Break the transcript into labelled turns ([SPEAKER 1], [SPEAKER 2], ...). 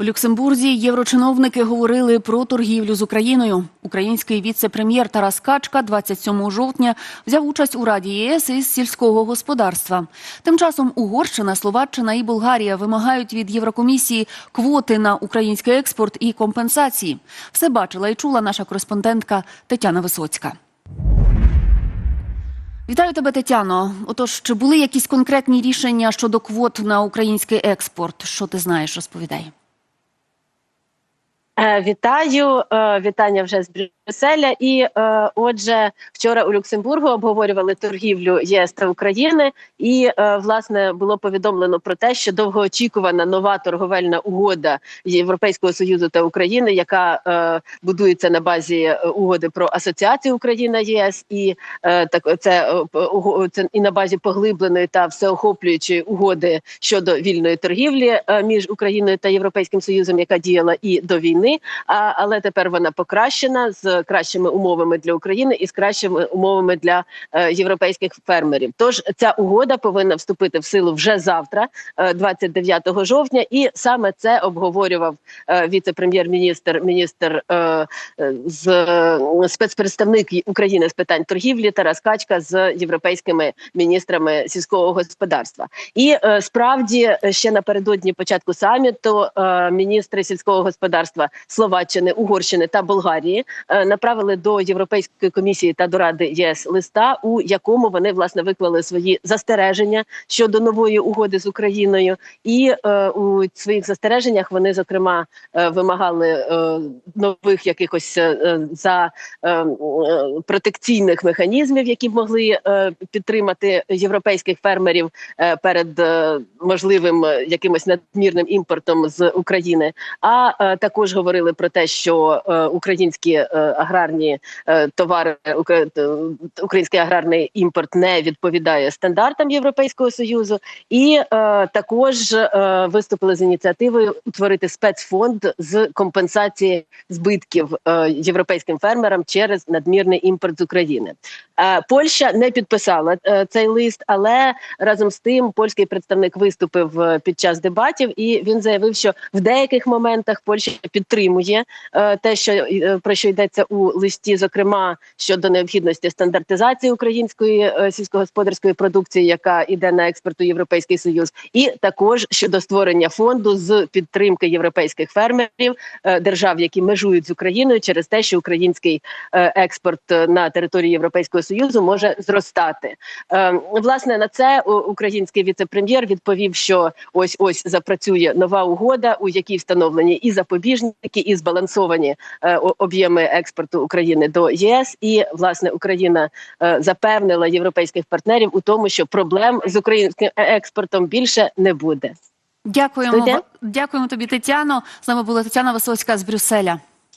[SPEAKER 1] У Люксембурзі єврочиновники говорили про торгівлю з Україною. Український віце-прем'єр Тарас Качка 27 жовтня взяв участь у Раді ЄС із сільського господарства. Тим часом Угорщина, Словаччина і Болгарія вимагають від Єврокомісії квоти на український експорт і компенсації. Все бачила і чула наша кореспондентка Тетяна Висоцька. Вітаю тебе, Тетяно. Отож, чи були якісь конкретні рішення щодо квот на український експорт? Що ти знаєш, розповідай.
[SPEAKER 2] Е, Вітаю, Е, вітання вже з Брюсселя. І е, отже, вчора у Люксембургу обговорювали торгівлю ЄС та України, і власне було повідомлено про те, що довгоочікувана нова торговельна угода Європейського союзу та України, яка будується на базі угоди про асоціацію Україна ЄС, і так це, і на базі поглибленої та всеохоплюючої угоди щодо вільної торгівлі між Україною та Європейським Союзом, яка діяла і до війни. А, але тепер вона покращена з кращими умовами для України і з кращими умовами для е, європейських фермерів. Тож ця угода повинна вступити в силу вже завтра, е, 29 жовтня, і саме це обговорював е, віце-прем'єр-міністр, міністр е, е, з е, спецпредставник України з питань торгівлі Тарас Качка з європейськими міністрами сільського господарства. І е, справді е, ще напередодні початку саміту е, міністри сільського господарства Словаччини, Угорщини та Болгарії е, направили до Європейської комісії та до Ради ЄС листа, у якому вони власне виклали свої застереження щодо нової угоди з Україною, і е, у своїх застереженнях вони зокрема е, вимагали е, нових якихось е, за е, е, протекційних механізмів, які б могли е, підтримати європейських фермерів е, перед е, можливим е, якимось надмірним імпортом з України. А е, також говорили про те, що е, українські е, аграрні е, товари, український аграрний імпорт не відповідає стандартам Європейського союзу, і також виступили з ініціативою утворити спецфонд з компенсації збитків європейським фермерам через надмірний імпорт з України. Польща не підписала цей лист, але разом з тим польський представник виступив під час дебатів, і він заявив, що в деяких моментах Польща підтримує е, те, що е, про що йдеться у листі, зокрема щодо необхідності стандартизації української е, сільськогосподарської продукції, яка йде на експорт у Європейський Союз, і також щодо створення фонду з підтримки європейських фермерів держав, які межують з Україною, через те, що український експорт на території Європейського союзу може зростати. Власне на це український віце-прем'єр відповів, що ось ось запрацює нова угода, у якій встановлені і запобіжники, і збалансовані е, об'єми експорту України до ЄС. І власне Україна е, запевнила європейських партнерів у тому, що проблем з українським е- експортом більше не буде.
[SPEAKER 1] Дякуємо, дякуємо тобі, Тетяно. З нами була Тетяна Висоцька з Брюсселя.